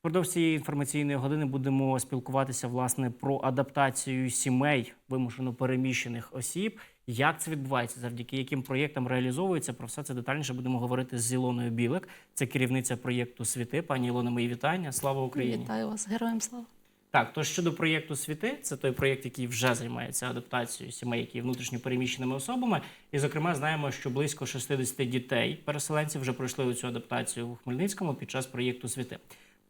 Впродовж цієї інформаційної години будемо спілкуватися власне про адаптацію сімей вимушено переміщених осіб. Як це відбувається, завдяки яким проєктам реалізовується? Про все це детальніше будемо говорити з Ілоною Білик. Це керівниця проєкту Світи. Пані Ілона, мої вітання. Слава Україні! Вітаю вас, героям слава. Так, то щодо проєкту Світи, це той проєкт, який вже займається адаптацією сімей, які є внутрішньо переміщеними особами. І, зокрема, знаємо, що близько 60 дітей переселенців вже пройшли цю адаптацію у Хмельницькому під час проєкту Світи.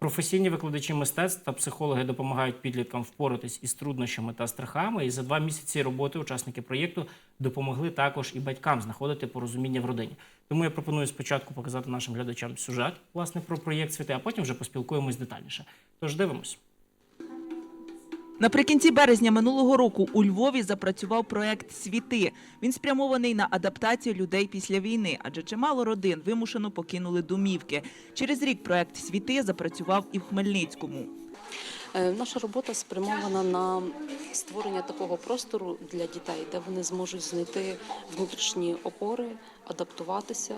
Професійні викладачі мистецтв та психологи допомагають підліткам впоратись із труднощами та страхами. І за два місяці роботи учасники проєкту допомогли також і батькам знаходити порозуміння в родині. Тому я пропоную спочатку показати нашим глядачам сюжет власне про проєкт Світи, а потім вже поспілкуємось детальніше. Тож дивимось. Наприкінці березня минулого року у Львові запрацював проект Світи. Він спрямований на адаптацію людей після війни, адже чимало родин вимушено покинули домівки. Через рік проект Світи запрацював і в Хмельницькому. Е, Наша робота спрямована на створення такого простору для дітей, де вони зможуть знайти внутрішні опори, адаптуватися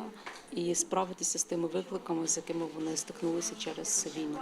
і справитися з тими викликами, з якими вони стикнулися через війну.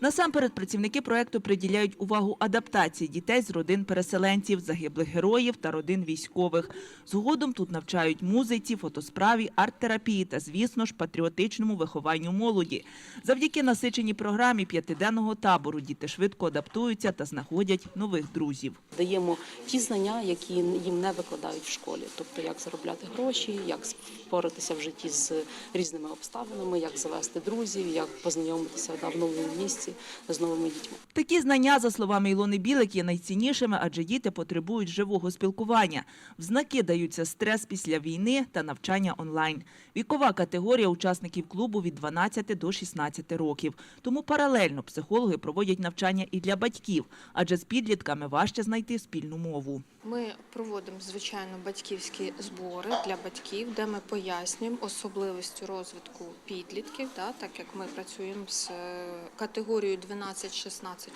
Насамперед працівники проекту приділяють увагу адаптації дітей з родин переселенців, загиблих героїв та родин військових. Згодом тут навчають музиці, фотосправі, арт-терапії та, звісно ж, патріотичному вихованню молоді. Завдяки насиченій програмі п'ятиденного табору діти швидко адаптуються та знаходять нових друзів. Даємо ті знання, які їм не викладають в школі, тобто як заробляти гроші, як впоратися в житті з різними обставинами, як завести друзів, як познайомитися да, в новому місці з новими дітьми. Такі знання, за словами Ілони Білик, є найціннішими, адже діти потребують живого спілкування. В знаки даються стрес після війни та навчання онлайн. Вікова категорія учасників клубу від 12 до 16 років. Тому паралельно психологи проводять навчання і для батьків, адже з підлітками важче знайти спільну мову. Ми проводимо звичайно батьківські збори для батьків, де ми пояснюємо особливості розвитку підлітків, да, так як ми працюємо з е, категорією 12-16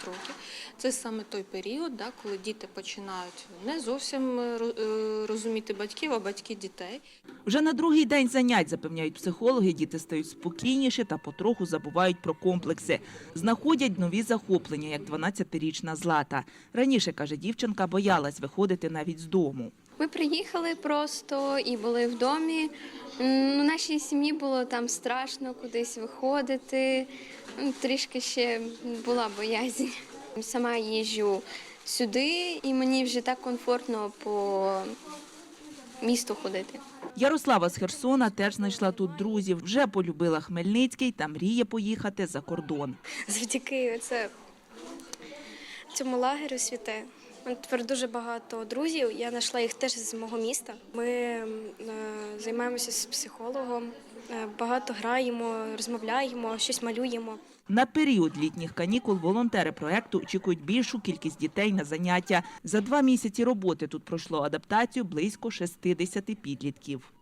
років. Це саме той період, да, коли діти починають не зовсім е, е, розуміти батьків, а батьки дітей. Вже на другий день занять, запевняють психологи, діти стають спокійніші та потроху забувають про комплекси. Знаходять нові захоплення, як 12-річна Злата. Раніше, каже дівчинка, боялась виходити навіть з дому. Ми приїхали просто і були в домі. М, У нашій сім'ї було там страшно кудись виходити. Трішки ще була боязнь. Сама їжджу сюди, і мені вже так комфортно по місту ходити. Ярослава з Херсона теж знайшла тут друзів. Вже полюбила Хмельницький та мріє поїхати за кордон. завдяки це, цьому лагерю світе. Тепер дуже багато друзів. Я знайшла їх теж з мого міста. Ми е, займаємося з психологом, е, багато граємо, розмовляємо, щось малюємо. На період літніх канікул волонтери проекту очікують більшу кількість дітей на заняття. За два місяці роботи тут пройшло адаптацію близько 60 підлітків.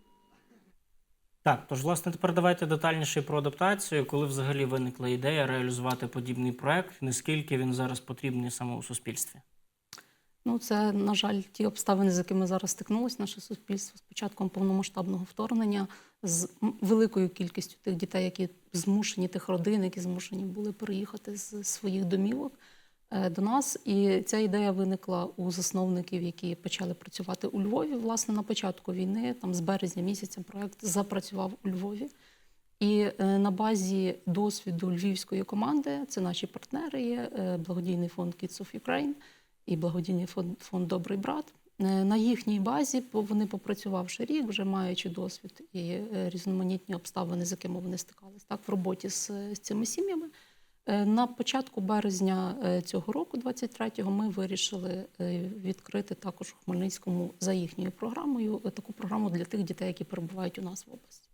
Так, тож, власне, тепер давайте детальніше про адаптацію. Коли взагалі виникла ідея реалізувати подібний проект, наскільки він зараз потрібний саме у суспільстві? Ну, це, на жаль, ті обставини, з якими зараз стикнулося наше суспільство з початком повномасштабного вторгнення, з великою кількістю тих дітей, які змушені, тих родин, які змушені були переїхати з своїх домівок е, до нас. І ця ідея виникла у засновників, які почали працювати у Львові. Власне, на початку війни, там з березня місяця, проект запрацював у Львові. І е, на базі досвіду львівської команди це наші партнери є е, благодійний фонд Kids of Ukraine і благодійний фонд, фонд Добрий брат. Е, На їхній базі вони попрацювавши рік, вже маючи досвід і е, різноманітні обставини, з якими вони стикались так в роботі з, з цими сім'ями. Е, На початку березня цього року, 23-го, ми вирішили відкрити також у Хмельницькому за їхньою програмою таку програму для тих дітей, які перебувають у нас в області.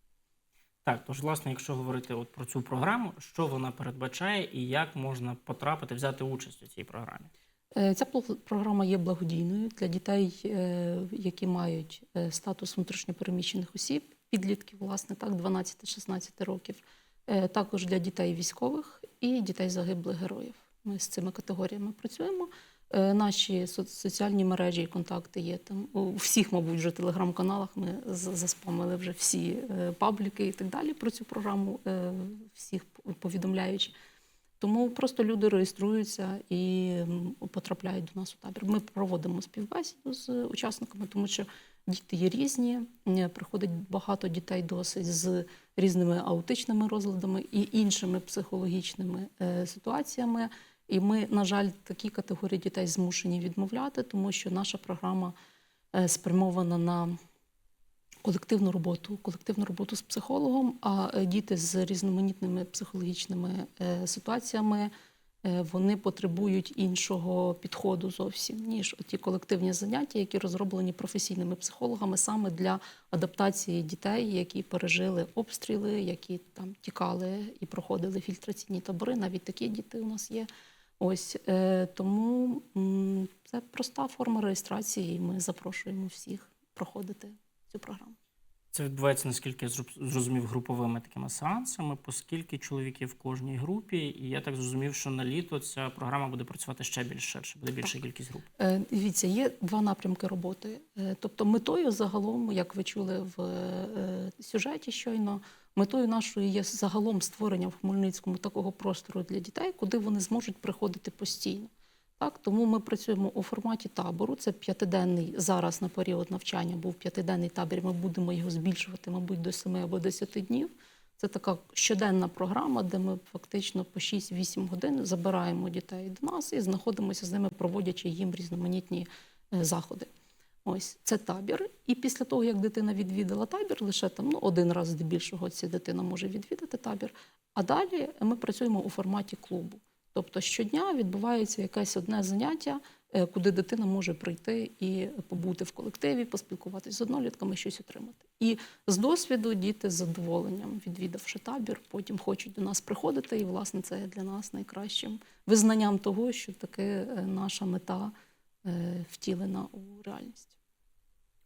Так, тож, власне, якщо говорити от про цю програму, що вона передбачає і як можна потрапити, взяти участь у цій програмі? Е, Ця програма є благодійною для дітей, е, які мають е, статус внутрішньопереміщених осіб, підлітків, власне, так, 12-16 років. Також для дітей військових і дітей загиблих героїв. Ми з цими категоріями працюємо. Наші соціальні мережі і контакти є там у всіх, мабуть, вже телеграм-каналах. Ми заспамили вже всі пабліки і так далі про цю програму, всіх повідомляючи. Тому просто люди реєструються і потрапляють до нас у табір. Ми проводимо співбесіду з учасниками, тому що діти є різні. Приходить багато дітей досить з різними аутичними розладами і іншими психологічними е, ситуаціями. І ми, на жаль, такі категорії дітей змушені відмовляти, тому що наша програма е, спрямована на колективну роботу, колективну роботу з психологом. А е, діти з різноманітними психологічними е, ситуаціями е, вони потребують іншого підходу зовсім ніж ті колективні заняття, які розроблені професійними психологами саме для адаптації дітей, які пережили обстріли, які там тікали і проходили фільтраційні табори. Навіть такі діти у нас є. Ось тому це проста форма реєстрації, і ми запрошуємо всіх проходити цю програму. Це відбувається, наскільки я зрозумів, груповими такими сеансами, оскільки чоловіків в кожній групі, і я так зрозумів, що на літо ця програма буде працювати ще більш ширше, буде більша кількість груп. Е, Дивіться, є два напрямки роботи. Е, Тобто, метою загалом, як ви чули в е, сюжеті щойно, метою нашою є загалом створення в Хмельницькому такого простору для дітей, куди вони зможуть приходити постійно. Так, тому ми працюємо у форматі табору. Це п'ятиденний зараз на період навчання був п'ятиденний табір. Ми будемо його збільшувати, мабуть, до 7 або 10 днів. Це така щоденна програма, де ми фактично по 6-8 годин забираємо дітей до нас і знаходимося з ними, проводячи їм різноманітні е, заходи. Ось це табір. І після того, як дитина відвідала табір, лише там ну, один раз здебільшого ця дитина може відвідати табір. А далі ми працюємо у форматі клубу. Тобто щодня відбувається якесь одне заняття, е, куди дитина може прийти і побути в колективі, поспілкуватися з однолітками, щось отримати. І з досвіду діти з задоволенням, відвідавши табір, потім хочуть до нас приходити. І, власне, це є для нас найкращим визнанням того, що таки е, наша мета е, втілена у реальність.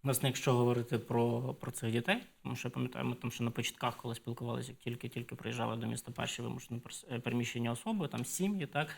Власне, якщо говорити про, про цих дітей, тому що ми там ще на початках, коли спілкувалися, як тільки-тільки приїжджали до міста перші вимушено перс- е, особи, там сім'ї, так.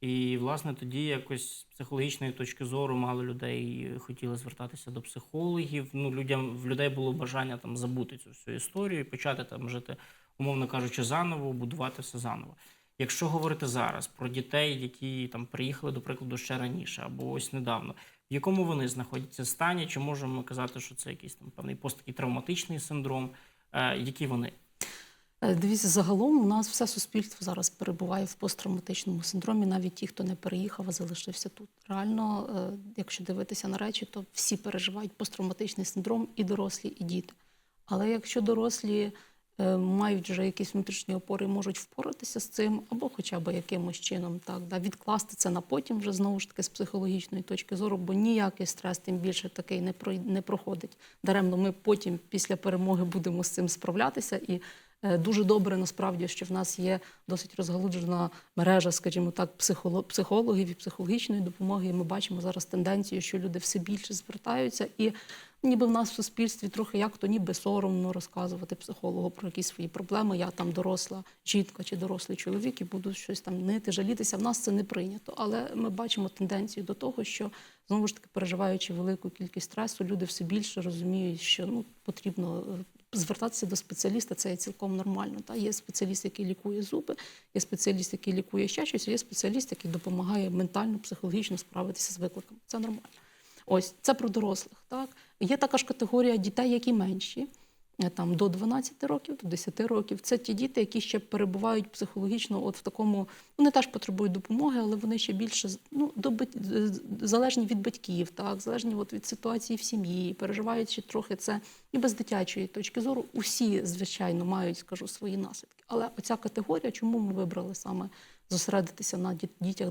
І, власне, тоді якось з психологічної точки зору мало людей хотіли звертатися до психологів. Ну, людям в людей було бажання там забути цю всю історію і почати там жити, умовно кажучи, заново, будувати все заново. Якщо говорити зараз про дітей, які там приїхали, до прикладу, ще раніше або ось недавно, якому вони знаходяться стані, чи можемо ми казати, що це якийсь там певний посттакий травматичний синдром, е, які вони? Е, Дивіться, загалом у нас все суспільство зараз перебуває в посттравматичному синдромі, навіть ті, хто не переїхав, а залишився тут. Реально, е, якщо дивитися на речі, то всі переживають посттравматичний синдром, і дорослі, і діти. Але якщо дорослі мають вже якісь внутрішні опори, можуть впоратися з цим, або хоча б якимось чином так да, відкласти це на потім, вже знову ж таки з психологічної точки зору, бо ніякий стрес, тим більше такий не прой- не проходить. Даремно ми потім після перемоги будемо з цим справлятися і. Е, Дуже добре насправді, що в нас є досить розгалуджена мережа, скажімо так, психоло- психологів і психологічної допомоги. І ми бачимо зараз тенденцію, що люди все більше звертаються, і ніби в нас в суспільстві трохи як то ніби соромно розказувати психологу про якісь свої проблеми. Я там доросла жінка чи дорослий чоловік і буду щось там нити, жалітися. В нас це не прийнято. Але ми бачимо тенденцію до того, що знову ж таки переживаючи велику кількість стресу, люди все більше розуміють, що ну потрібно е, звертатися до спеціаліста, це є цілком нормально. Та є спеціаліст, який лікує зуби, є спеціаліст, який лікує ще щось, є спеціаліст, який допомагає ментально, психологічно справитися з викликами. Це нормально. Ось це про дорослих. Так є така категорія дітей, які менші. е, Там до 12 років, до 10 років. Це ті діти, які ще перебувають психологічно, от в такому, вони теж потребують допомоги, але вони ще більше ну, до залежні від батьків, так, залежні от від ситуації в сім'ї, переживають ще трохи це і без дитячої точки зору. Усі, звичайно, мають, скажу, свої наслідки. Але оця категорія, чому ми вибрали саме зосередитися на дітях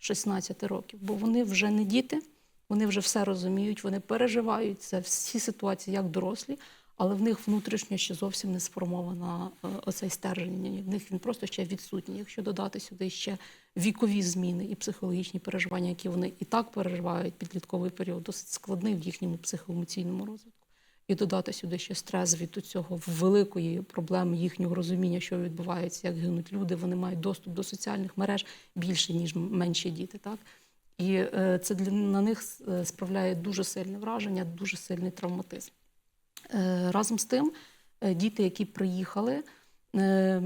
12-16 років? Бо вони вже не діти, вони вже все розуміють, вони переживають це всі ситуації як дорослі, але в них внутрішньо ще зовсім не сформована е, оцей стержень. В них він просто ще відсутній. Якщо додати сюди ще вікові зміни і психологічні переживання, які вони і так переживають, підлітковий період досить складний в їхньому психоемоційному розвитку. І додати сюди ще стрес від цього великої проблеми їхнього розуміння, що відбувається, як гинуть люди. Вони мають доступ до соціальних мереж більше, ніж менші діти. Так? І е, це для на них е, справляє дуже сильне враження, дуже сильний травматизм. Е, Разом з тим, діти, які приїхали,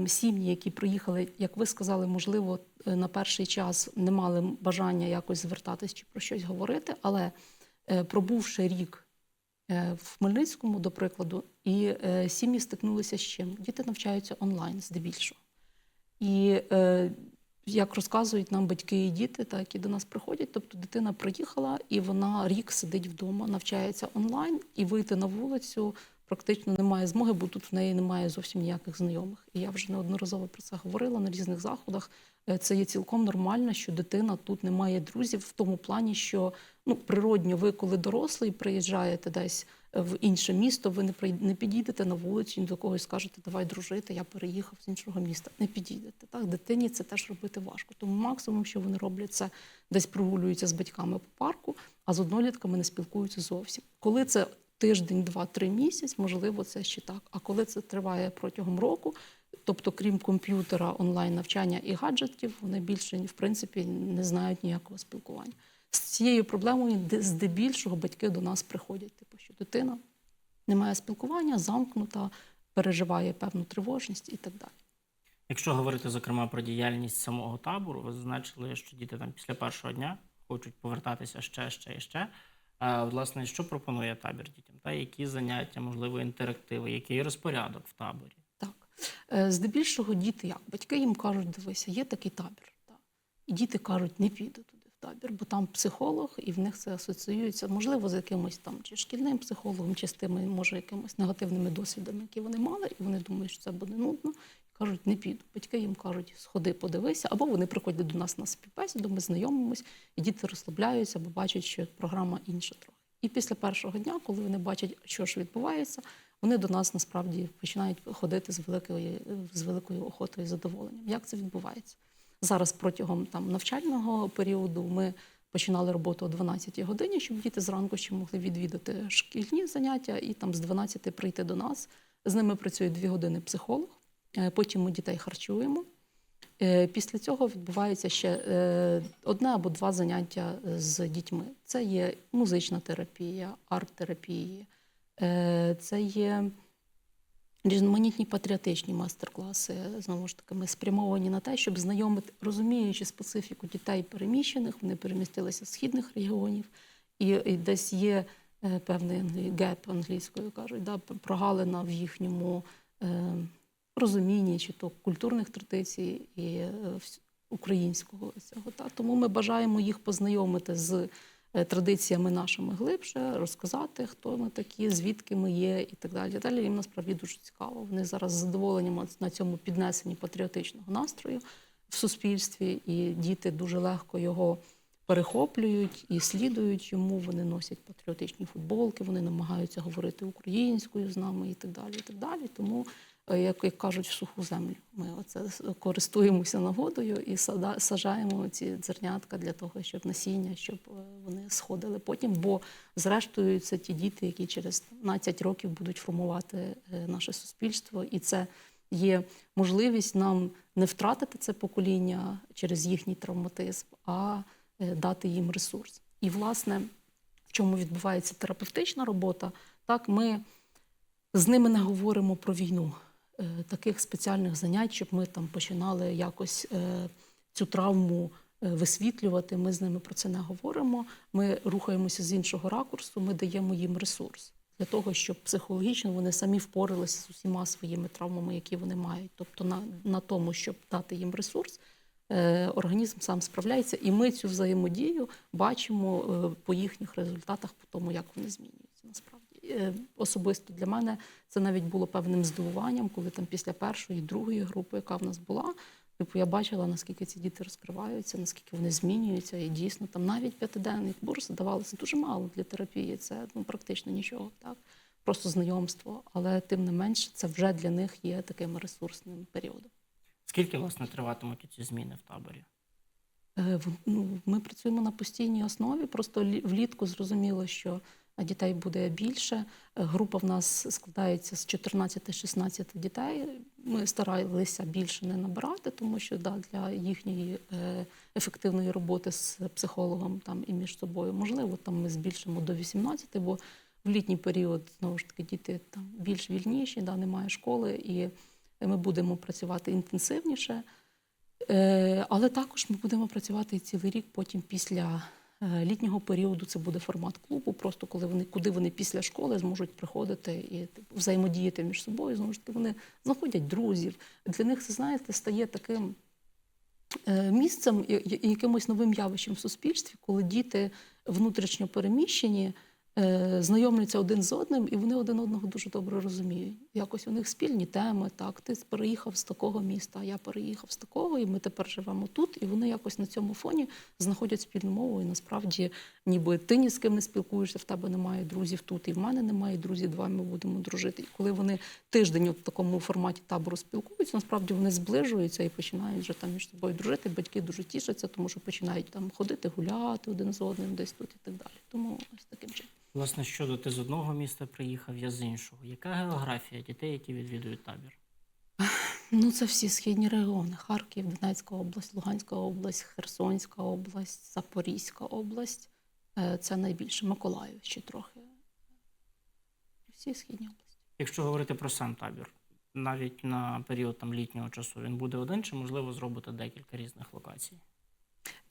сім'ї, які приїхали, як ви сказали, можливо, на перший час не мали бажання якось звертатись чи про щось говорити, але пробувши рік в Хмельницькому, до прикладу, і сім'ї стикнулися з чим? Діти навчаються онлайн здебільшого. І як розказують нам батьки і діти, так, які до нас приходять, тобто дитина приїхала і вона рік сидить вдома, навчається онлайн, і вийти на вулицю практично немає змоги, бо тут в неї немає зовсім ніяких знайомих. І я вже неодноразово про це говорила на різних заходах. Е, Це є цілком нормально, що дитина тут не має друзів в тому плані, що ну природньо, ви коли дорослий приїжджаєте десь в інше місто, ви не не підійдете на вулицю, ні до когось скажете, давай дружити, я переїхав з іншого міста. Не підійдете. Так, дитині це теж робити важко. Тому максимум, що вони роблять, це десь прогулюються з батьками по парку, а з однолітками не спілкуються зовсім. Коли це тиждень, два, три місяць, можливо, це ще так. А коли це триває протягом року, тобто, крім комп'ютера, онлайн навчання і гаджетів, вони більше в принципі не знають ніякого спілкування. З цією проблемою здебільшого батьки до нас приходять, типу, що дитина не має спілкування, замкнута, переживає певну тривожність і так далі. Якщо говорити зокрема про діяльність самого табору, ви зазначили, що діти там після першого дня хочуть повертатися ще, ще і ще. А, власне, що пропонує табір дітям? Та які заняття, можливо, інтерактиви, який розпорядок в таборі? Так. Е, Здебільшого діти як? Батьки їм кажуть, дивися, є такий табір. І діти кажуть, не піду туди табір, бо там психолог, і в них це асоціюється, можливо, з якимось там чи шкільним психологом, чи з тими, може, якимось негативними досвідами, які вони мали, і вони думають, що це буде нудно. Кажуть, не піду. Батьки їм кажуть, сходи, подивися, або вони приходять до нас на співбесіду, ми знайомимось, і діти розслабляються, бо бачать, що програма інша трохи. І після першого дня, коли вони бачать, що ж відбувається, вони до нас насправді починають ходити з великою, з великою охотою і задоволенням. Як це відбувається? Зараз протягом там, навчального періоду ми починали роботу о 12 годині, щоб діти зранку ще могли відвідати шкільні заняття і там з 12 прийти до нас. З ними працює 2 години психолог, Е, потім ми дітей харчуємо. Е, Після цього відбувається ще е, одне або два заняття з дітьми. Це є музична терапія, арт-терапія, це є різноманітні патріотичні майстер-класи. Знову ж таки, ми спрямовані на те, щоб знайомити, розуміючи специфіку дітей переміщених, вони перемістилися з східних регіонів, і, і десь є е, певний геп англійською кажуть, да, прогалина в їхньому е, розумінні чи то культурних традицій і е, українського цього. Та. Тому ми бажаємо їх познайомити з традиціями нашими глибше, розказати, хто ми такі, звідки ми є, і так далі. Далі їм насправді дуже цікаво. Вони зараз з задоволенням на цьому піднесенні патріотичного настрою в суспільстві, і діти дуже легко його перехоплюють і слідують йому. Вони носять патріотичні футболки, вони намагаються говорити українською з нами і так далі. І так далі. Тому, е, як, як кажуть, в суху землю ми оце користуємося нагодою і саджаємо ці зернятка для того, щоб насіння, щоб е, вони сходили потім. Бо, зрештою, це ті діти, які через 15 років будуть формувати е, наше суспільство, і це є можливість нам не втратити це покоління через їхній травматизм, а е, дати їм ресурс. І, власне, в чому відбувається терапевтична робота, так ми з ними не говоримо про війну. Е, Таких спеціальних занять, щоб ми там починали якось е, цю травму е, висвітлювати. Ми з ними про це не говоримо. Ми рухаємося з іншого ракурсу, ми даємо їм ресурс для того, щоб психологічно вони самі впоралися з усіма своїми травмами, які вони мають. Тобто на, на тому, щоб дати їм ресурс, організм сам справляється, і ми цю взаємодію бачимо по їхніх результатах, по тому, як вони змінюються. Е, особисто для мене це навіть було певним здивуванням, коли там після першої, другої групи, яка в нас була. Типу, я бачила, наскільки ці діти розкриваються, наскільки вони змінюються, і дійсно там навіть п'ятиденний курс здавалося дуже мало для терапії. Це ну практично нічого, так просто знайомство. Але тим не менше, це вже для них є таким ресурсним періодом. Скільки, власне, триватимуть ці зміни в таборі? Е, ну, Ми працюємо на постійній основі. Просто влітку зрозуміло, що дітей буде більше. Група в нас складається з 14-16 дітей. Ми старалися більше не набирати, тому що да, для їхньої е, ефективної роботи з психологом там і між собою можливо, там ми збільшимо до 18, бо в літній період знову ж таки діти там більш вільніші, да, немає школи і. Ми будемо працювати інтенсивніше, Е, але також ми будемо працювати цілий рік. Потім після літнього періоду це буде формат клубу, просто коли вони куди вони після школи зможуть приходити і типу, взаємодіяти між собою. Знову ж таки, вони знаходять друзів. Для них це знаєте стає таким е, місцем і якимось новим явищем в суспільстві, коли діти внутрішньо переміщені. Е, Знайомляться один з одним, і вони один одного дуже добре розуміють. Якось у них спільні теми. Так, ти переїхав з такого міста, а я переїхав з такого, і ми тепер живемо тут. І вони якось на цьому фоні знаходять спільну мову. І насправді, ніби ти ні з ким не спілкуєшся, в тебе немає друзів тут, і в мене немає друзів. Два ми будемо дружити. І коли вони тиждень в такому форматі табору спілкуються, насправді вони зближуються і починають вже там між собою дружити. Батьки дуже тішаться, тому що починають там ходити, гуляти один з одним, десь тут і так далі. Тому ось таким чином. Власне, щодо ти з одного міста приїхав, я з іншого. Яка географія дітей, які відвідують табір? Ну, це всі східні регіони: Харків, Донецька область, Луганська область, Херсонська область, Запорізька область. Е, Це найбільше Миколаїв ще трохи. Всі східні області. Якщо говорити про сам табір, навіть на період там літнього часу він буде один, чи можливо зробити декілька різних локацій?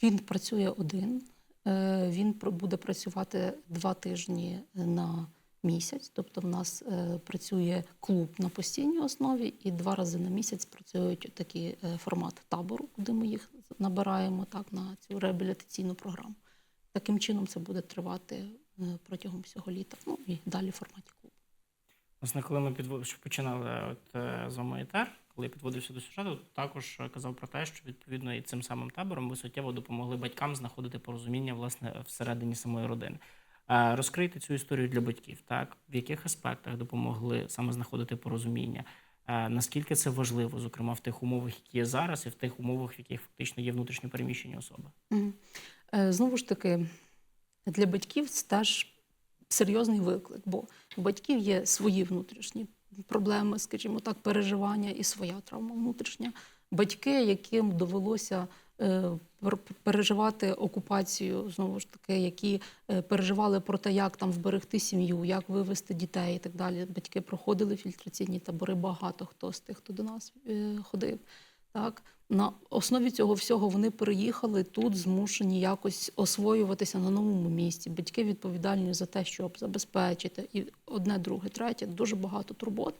Він працює один. Е, Він буде працювати два тижні на місяць. Тобто, в нас е, працює клуб на постійній основі, і два рази на місяць працюють такий е, формат табору, куди ми їх набираємо так на цю реабілітаційну програму. Таким чином це буде тривати протягом всього літа. Ну і далі в форматі клубу. Власне, коли ми підвод... що починали от, з етер, коли підводився до сюжету, також казав про те, що відповідно і цим самим табором ви суттєво допомогли батькам знаходити порозуміння власне всередині самої родини. Е, Розкрийте цю історію для батьків, так в яких аспектах допомогли саме знаходити порозуміння. Е, Наскільки це важливо, зокрема в тих умовах, які є зараз, і в тих умовах, в яких фактично є внутрішньо переміщені особи? Е, Знову ж таки, для батьків це теж серйозний виклик, бо у батьків є свої внутрішні проблеми, скажімо так, переживання і своя травма внутрішня. Батьки, яким довелося е, переживати окупацію, знову ж таки, які е, переживали про те, як там вберегти сім'ю, як вивести дітей і так далі. Батьки проходили фільтраційні табори, багато хто з тих, хто до нас е, ходив. Так, на основі цього всього вони переїхали тут, змушені якось освоюватися на новому місці. Батьки відповідальні за те, щоб забезпечити і одне, друге, третє. Дуже багато турбот.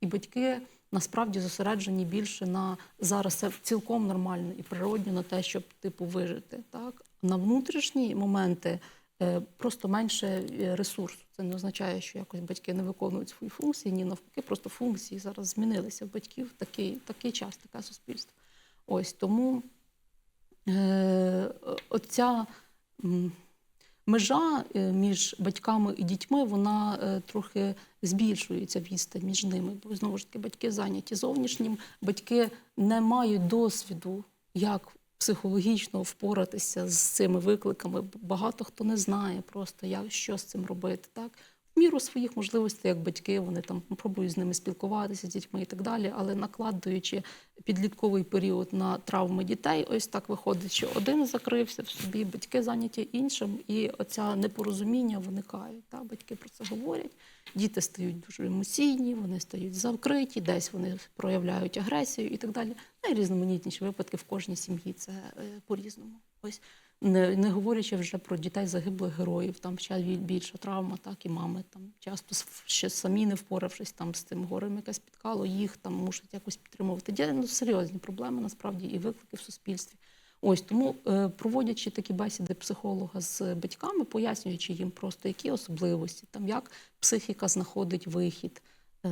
І батьки насправді зосереджені більше на зараз це цілком нормально і природньо на те, щоб типу вижити. Так на внутрішні моменти просто менше е, ресурсу. Це не означає, що якось батьки не виконують свої функції. Ні, навпаки, просто функції зараз змінилися в батьків. Такий, такий час, таке суспільство. Ось тому е, оця межа е, між батьками і дітьми, вона е, трохи збільшується відстань між ними. Бо знову ж таки батьки зайняті зовнішнім, батьки не мають досвіду, як психологічно впоратися з цими викликами. Багато хто не знає просто, як що з цим робити. Так? Міру своїх можливостей, як батьки, вони там пробують з ними спілкуватися з дітьми і так далі, але накладуючи підлітковий період на травми дітей, ось так виходить, що один закрився в собі, батьки зайняті іншим, і оця непорозуміння виникає. Та? Батьки про це говорять. Діти стають дуже емоційні, вони стають закриті, десь вони проявляють агресію і так далі. Найрізноманітніші випадки в кожній сім'ї це е, по-різному. Ось не, не говорячи вже про дітей загиблих героїв, там ще більша травма, так і мами там часто ще самі не впоравшись там з цим горем, яке спіткало їх, там мусять якось підтримувати. Діти, ну, серйозні проблеми насправді і виклики в суспільстві. Ось тому, е, проводячи такі бесіди психолога з батьками, пояснюючи їм просто які особливості, там як психіка знаходить вихід е,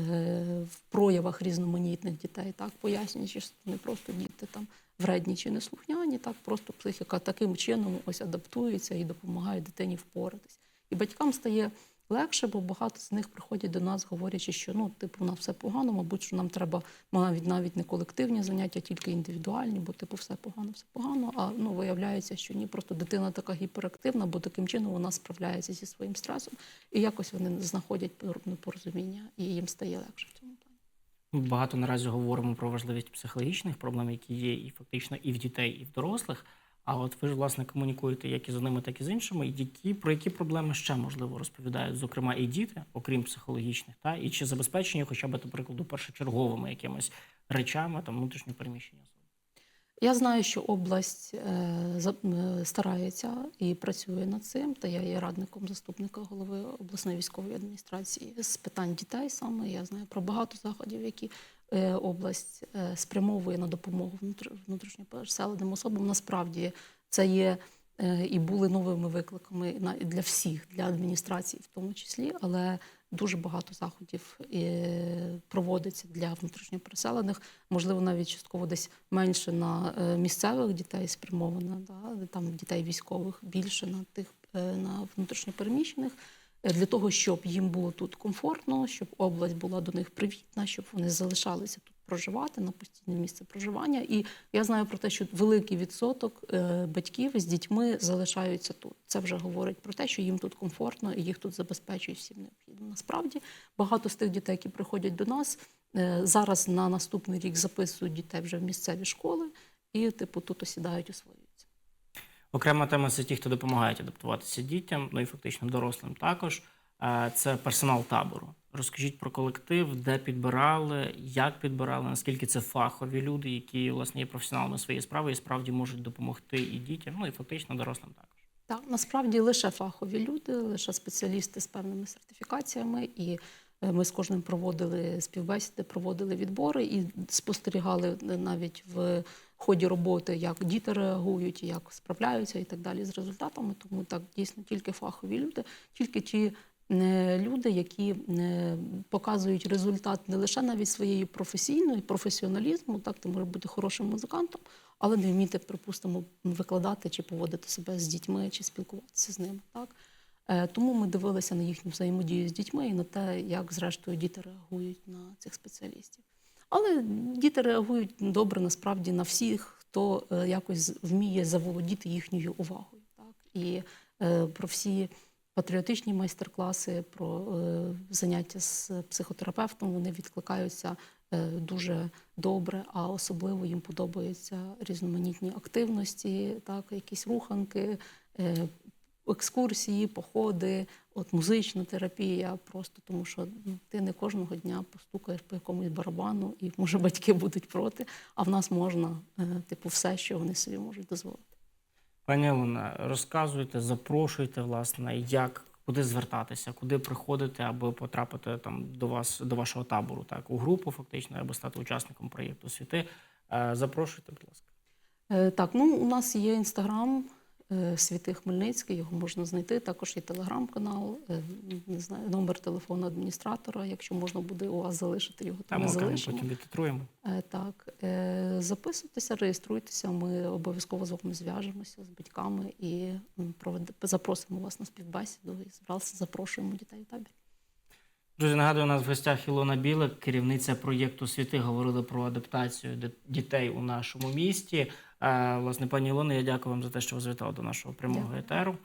в проявах різноманітних дітей, так пояснюючи, що це не просто діти там вредні чи неслухняні, так просто психіка таким чином ось адаптується і допомагає дитині впоратись. І батькам стає легше, бо багато з них приходять до нас, говорячи, що ну, типу, у нас все погано, мабуть, що нам треба навіть навіть не колективні заняття, тільки індивідуальні, бо типу все погано, все погано. А ну виявляється, що ні, просто дитина така гіперактивна, бо таким чином вона справляється зі своїм стресом, і якось вони знаходять пор- порозуміння, і їм стає легше в цьому багато наразі говоримо про важливість психологічних проблем, які є і фактично і в дітей, і в дорослих. А от ви ж власне комунікуєте як із одними, так і з іншими. І які про які проблеми ще можливо розповідають, зокрема і діти, окрім психологічних, та і чи забезпечені, хоча б до прикладу, першочерговими якимись речами там внутрішньо переміщення. Я знаю, що область е, е, старається і працює над цим. Та я є радником заступника голови обласної військової адміністрації з питань дітей. Саме я знаю про багато заходів, які е, область спрямовує на допомогу внутр- внутрішньо переселеним особам. Насправді це є і були новими викликами для всіх, для адміністрації, в тому числі, але дуже багато заходів проводиться для внутрішньо переселених. Можливо, навіть частково десь менше на е, місцевих дітей спрямовано, да, там дітей військових більше на тих е, на внутрішньопереміщених, е, для того, щоб їм було тут комфортно, щоб область була до них привітна, щоб вони залишалися тут проживати на постійне місце проживання. І я знаю про те, що великий відсоток е, батьків з дітьми залишаються тут. Це вже говорить про те, що їм тут комфортно і їх тут забезпечують всім необхідним. Насправді багато з тих дітей, які приходять до нас, е, зараз на наступний рік записують дітей вже в місцеві школи і, типу, тут осідають, освоюються. Окрема тема це ті, хто допомагають адаптуватися дітям, ну і фактично дорослим також. Е, Це персонал табору. Розкажіть про колектив, де підбирали, як підбирали, наскільки це фахові люди, які власне є професіоналами своєї справи і справді можуть допомогти і дітям, ну і фактично дорослим також. Так, насправді лише фахові люди, лише спеціалісти з певними сертифікаціями. І е, ми з кожним проводили співбесіди, проводили відбори і спостерігали е, навіть в ході роботи, як діти реагують, як справляються і так далі з результатами. Тому так дійсно тільки фахові люди, тільки ті люди, які е, показують результат не лише навіть своєї професійної професіоналізму, так ти можеш бути хорошим музикантом, але не вміти, припустимо, викладати чи поводити себе з дітьми, чи спілкуватися з ними. Так? Е, Тому ми дивилися на їхню взаємодію з дітьми і на те, як зрештою діти реагують на цих спеціалістів. Але діти реагують добре насправді на всіх, хто е, якось вміє заволодіти їхньою увагою. Так? І е, про всі патріотичні майстер-класи, про е, заняття з психотерапевтом вони відкликаються е, дуже добре, а особливо їм подобаються різноманітні активності, так, якісь руханки, е, екскурсії, походи, от музична терапія, просто тому що ну, ти не кожного дня постукаєш по якомусь барабану, і може батьки будуть проти, а в нас можна, типу, все, що вони собі можуть дозволити. Пані Олена, розказуйте, запрошуйте, власне, як куди звертатися, куди приходити, аби потрапити там до вас, до вашого табору, так, у групу фактично, або стати учасником проєкту світи. Е, Запрошуйте, будь ласка. Е, Так, ну у нас є інстаграм Світи Хмельницький, його можна знайти. Також є телеграм-канал, е, не знаю, номер телефону адміністратора. Якщо можна буде у вас залишити його, то ми залишимо. потім відтитруємо. Е, Так, Е, записуйтеся, реєструйтеся. Ми обов'язково з вами зв'яжемося з батьками і запросимо вас на співбесіду і зразу запрошуємо дітей у табір. Друзі, нагадую, у нас в гостях Ілона Білик, керівниця проєкту Світи. Говорили про адаптацію дітей у нашому місті. Е, Власне, пані Ілоно, я дякую вам за те, що ви звітали до нашого прямого етеру.